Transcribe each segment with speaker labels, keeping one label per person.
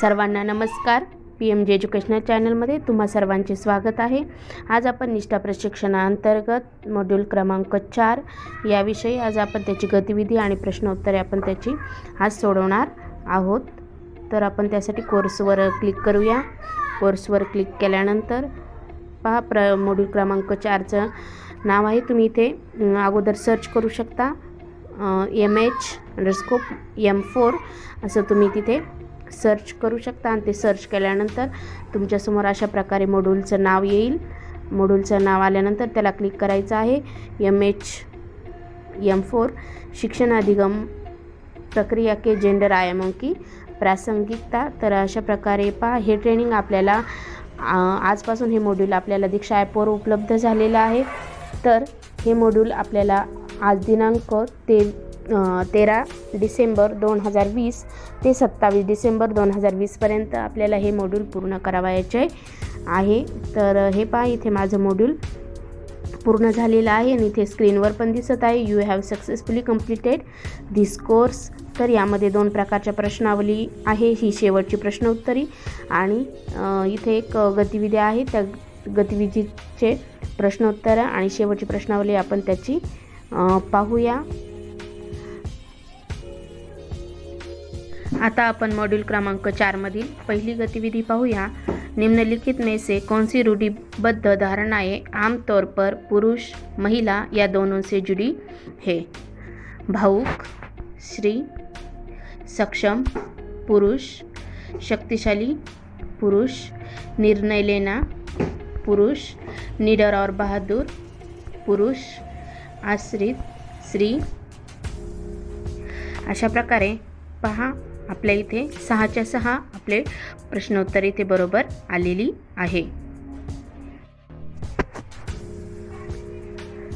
Speaker 1: सर्वांना नमस्कार. P M J educational चॅनलमध्ये तुम्हा सर्वांचे स्वागत आहे. आज आपण निष्ठा प्रशिक्षणाअंतर्गत मॉड्यूल क्रमांक चार याविषयी आज आपण त्याची गतिविधी आणि प्रश्नोत्तरे आपण त्याची आज सोडवणार आहोत. तर आपण त्यासाठी कोर्सवर क्लिक करूया. कोर्सवर क्लिक केल्यानंतर पहा प्र मॉड्यूल क्रमांक चारचं नाव आहे. तुम्ही इथे अगोदर सर्च करू शकता. M H underscore M four असं तुम्ही तिथे सर्च करू शकता आणि ते सर्च केल्यानंतर तुमच्यासमोर अशा प्रकारे मॉड्यूलचं नाव येईल. मॉड्यूलचं नाव आल्यानंतर त्याला क्लिक करायचं आहे. एम एच एम फोर शिक्षण अधिगम प्रक्रिया के जेंडर आयामों की प्रासंगिकता. तर अशा प्रकारे पहा हे ट्रेनिंग आपल्याला आजपासून हे मॉड्यूल आपल्याला दीक्षा ॲपवर उपलब्ध झालेलं आहे. तर हे मॉड्यूल आपल्याला आज दिनांक ते तेरा डिसेंबर दोन हजार वीस ते सत्तावीस डिसेंबर दोन हजार वीसपर्यंत आपल्याला हे मॉड्यूल पूर्ण करावायचे आहे. तर हे पहा इथे माझं मॉड्यूल पूर्ण झालेलं आहे आणि इथे स्क्रीनवर पण दिसत आहे. You have successfully completed this course तर यामध्ये दोन प्रकारच्या प्रश्नावली आहे. ही शेवटची प्रश्नोत्तरी आणि इथे एक गतिविधी आहे. त्या गतिविधीचे प्रश्नोत्तर आणि शेवटची प्रश्नावली आपण त्याची पाहूया. आता आपण मॉड्यूल क्रमांक चारमधील पहिली गतिविधि पाहूया. निम्नलिखित में से कौन सी रूढ़िबद्ध धारणाएँ आमतौर पर पुरुष, महिला या दोनों से जुड़ी है. भावुक श्री सक्षम, पुरुष, शक्तिशाली, पुरुष, निर्णय लेना, पुरुष, निडर और बहादुर, पुरुष, आश्रित, स्त्री. अशा प्रकारे पहा आपल्या इथे सहाच्या सहा आपले प्रश्नोत्तर इथे बरोबर आलेली आहे.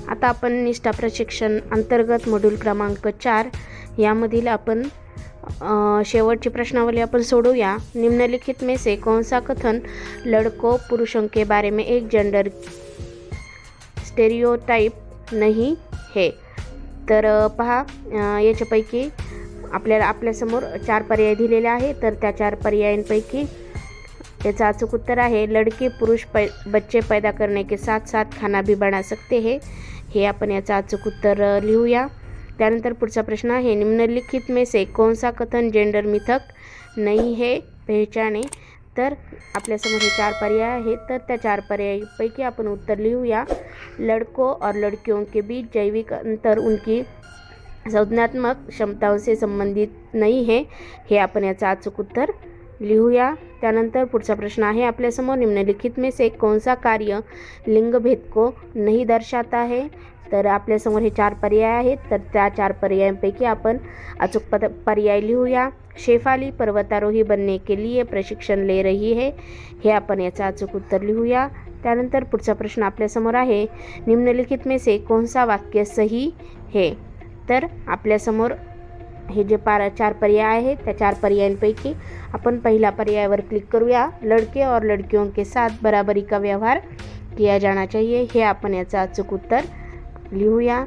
Speaker 1: आता आपण निष्ठा प्रशिक्षण अंतर्गत मॉड्यूल क्रमांक चार यामधील आपण शेवटची प्रश्नावली आपण सोडूया. निम्नलिखित में से कौन सा कथन लड़कों पुरुषों के बारे में एक जेंडर स्टेरिओटाईप नाही हे. तर पहा याच्यापैकी आपल्याला आपल्यासमोर चार पर्याय दिलेले आहे. तर त्या चार पर्यायांपैकी याचं अचूक उत्तर आहे लड़के पुरुष पै बच्चे पैदा करने के साथ साथ खाना भी बना सकते हे. हे आपण याचं अचूक उत्तर लिहूया. त्यानंतर पुढचा प्रश्न आहे निम्नलिखित में से कौन सा कथन जेंडर मिथक नहीं है पहचाने. तर आपल्यासमोर हे चार पर्याय आहेत. तर त्या चार पर्यायपैकी आपण उत्तर लिहूया. लड़कों और लड़कियों के बीच जैविक अंतर उनकी संज्ञात्मक क्षमताओं से संबंधित नहीं है हे आपण याचं अचूक उत्तर लिहूया. त्यानंतर पुढचा प्रश्न आहे आपल्यासमोर निम्नलिखित में से कौन सा कार्य लिंगभेद को नहीं दर्शाता है? तर आपल्यासमोर हे चार पर्याय आहेत तर त्या चार पर्यायांपैकी आपण अचूक पद पर्याय लिहूया. शेफाली पर्वतारोही बनने के लिए प्रशिक्षण ले रही है हे आपण याचं अचूक उत्तर लिहूया. त्यानंतर पुढचा प्रश्न आपल्यासमोर आहे निम्नलिखित में से कोणसा वाक्य सही है? तर आपल्यासमोर हे जे पार चार पर्याय आहेत त्या चार पर्यायांपैकी आपण पहिल्या पर्यायावर क्लिक करूया. लड़के और लड़कियों के साथ बराबरी का व्यवहार किया जाना चाहिए हे आपण याचं अचूक उत्तर लिहूया.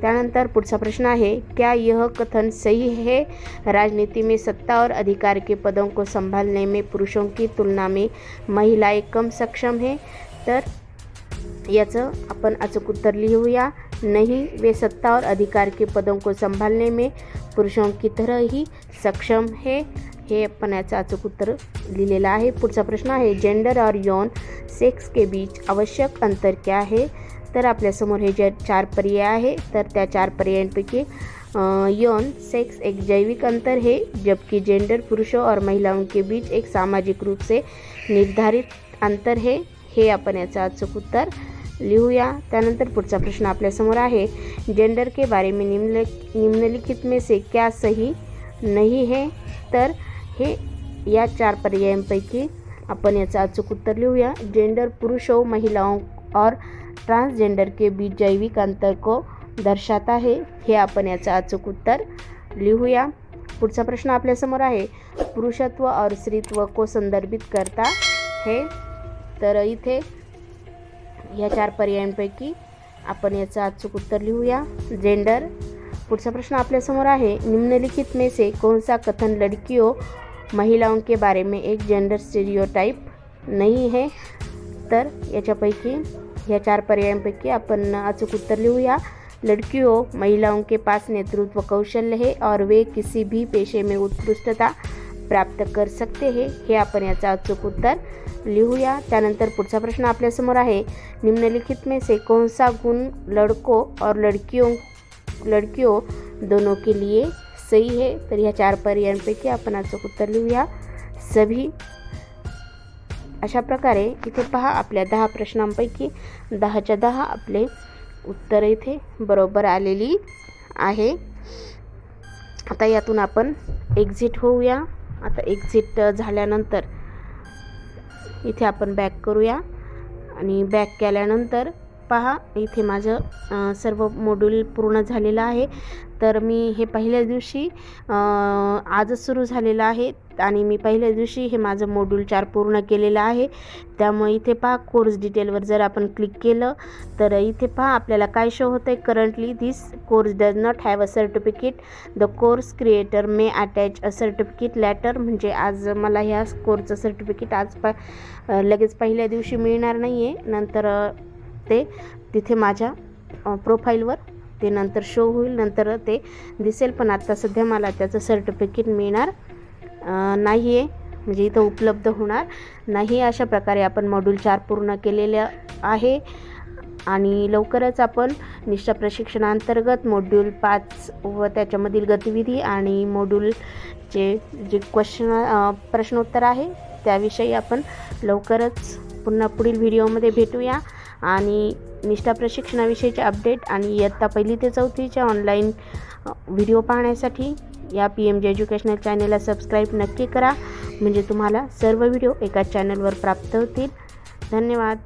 Speaker 1: त्यानंतर पुढचा प्रश्न आहे क्या यह कथन सही है? राजनीति में सत्ता और अधिकार के पदों को संभालने में पुरुषों की तुलना में महिलाएं कम सक्षम है? तर याचं आपण अचूक उत्तर लिहूया. नहीं, वे सत्ता और अधिकार के पदों को संभालने में पुरुषों की तरह ही सक्षम है। हे आपण याचं अचूक उत्तर लिहिलेलं आहे पुढचा प्रश्न आहे जेंडर और यौन सेक्स के बीच आवश्यक अंतर क्या है? तर आपल्यासमोर हे जे चार पर्याय आहे, तर त्या चार पर्यायांपैकी यौन सेक्स एक जैविक अंतर है, जबकि जेंडर पुरुषों और महिलाओं के बीच एक सामाजिक रूप से निर्धारित अंतर है। हे आपण याचं अचूक उत्तर लिहूया. त्यानंतर पुढचा प्रश्न आपल्यासमोर आहे. जेंडर के बारे में निम्न निम्नलिखित में से क्या सही नहीं है? तर हे या चार पर्यायांपैकी आपण याचं अचूक उत्तर लिहूया. जेंडर पुरुषों हो, महिलाओं हो, और ट्रांसजेंडर के बीच जैविक अंतर को दर्शाता है हे आपण याचं अचूक उत्तर लिहूया. पुढचा प्रश्न आपल्यासमोर आहे. पुरुषत्व और स्त्रीत्व को संदर्भित करता हे. तर इथे ह्या चार पर्यायांपैकी आपण याचं अचूक उत्तर लिहूया. जेंडर पुढचा प्रश्न आपल्यासमोर आहे. निम्नलिखित में से कौन सा कथन लड़कियों महिलाओं के बारे में एक जेंडर स्टेरियोटाइप नहीं है? तर याच्यापैकी ह्या चार पर्यायांपैकी आपण अचूक उत्तर लिहूया. लड़कियों महिलाओं के पास नेतृत्व कौशल्य है और वे किसी भी पेशे में उत्कृष्टता प्राप्त कर सकते हे हे आपण याचा अचूक उत्तर लिहूया. त्यानंतर पुढचा प्रश्न आपल्यासमोर आहे. निम्नलिखित में से कौन सा गुण लडको और लड़कियों लड़कियों दोनों के लिए सही है? तर ह्या चार पर्यायांपैकी आपण अचूक उत्तर लिहूया. सभी अशा प्रकारे इथे पहा आपल्या दहा प्रश्नांपैकी दहाच्या दहा आपले उत्तर इथे बरोबर आलेली आहे. आता यातून आपण एक्झिट होऊया. आता एक्झिट झाल्यानंतर इथे आपण बॅक करूया. आणि बॅक केल्यानंतर पहा इथे माझं सर्व मॉड्यूल पूर्ण झालेलं आहे. तर मी हे पहिल्या दिवशी आजच सुरू झालेलं आहे आणि मी पहिल्या दिवशी हे माझं मॉड्यूल चार पूर्ण केलेलं आहे. त्यामुळे इथे पहा कोर्स डिटेलवर जर आपण क्लिक केलं तर इथे पहा आपल्याला काय शो होतं आहे currently this course does not have a certificate the course creator may attach a certificate letter म्हणजे आज मला ह्या कोर्सचं सर्टिफिकेट आज प लगेच पहिल्या दिवशी मिळणार नाही आहे नंतर ते तिथे माझ्या प्रोफाईलवर ते नंतर शो होईल नंतर ते दिसेल पण आत्ता सध्या मला त्याचं सर्टिफिकेट मिळणार नाही आहे म्हणजे इथं उपलब्ध होणार. नाही अशा प्रकारे आपण मॉड्यूल चार पूर्ण केलेलं आहे. आणि लवकरच आपण निष्ठा प्रशिक्षणांतर्गत मॉड्यूल पाच व त्याच्यामधील गतिविधी आणि मॉड्यूलचे जे क्वेश्चन प्रश्नोत्तर आहे त्याविषयी आपण लवकरच पुन्हा पुढील व्हिडिओमध्ये भेटूया. आणि निष्ठा प्रशिक्षणाविषयीचे अपडेट आणि इयत्ता पहिली ते चौथीच्या ऑनलाईन व्हिडिओ पाहण्यासाठी या पी एम जे एज्युकेशनल चॅनेलला सबस्क्राईब नक्की करा. म्हणजे तुम्हाला सर्व व्हिडिओ एका चॅनलवर प्राप्त होतील. धन्यवाद.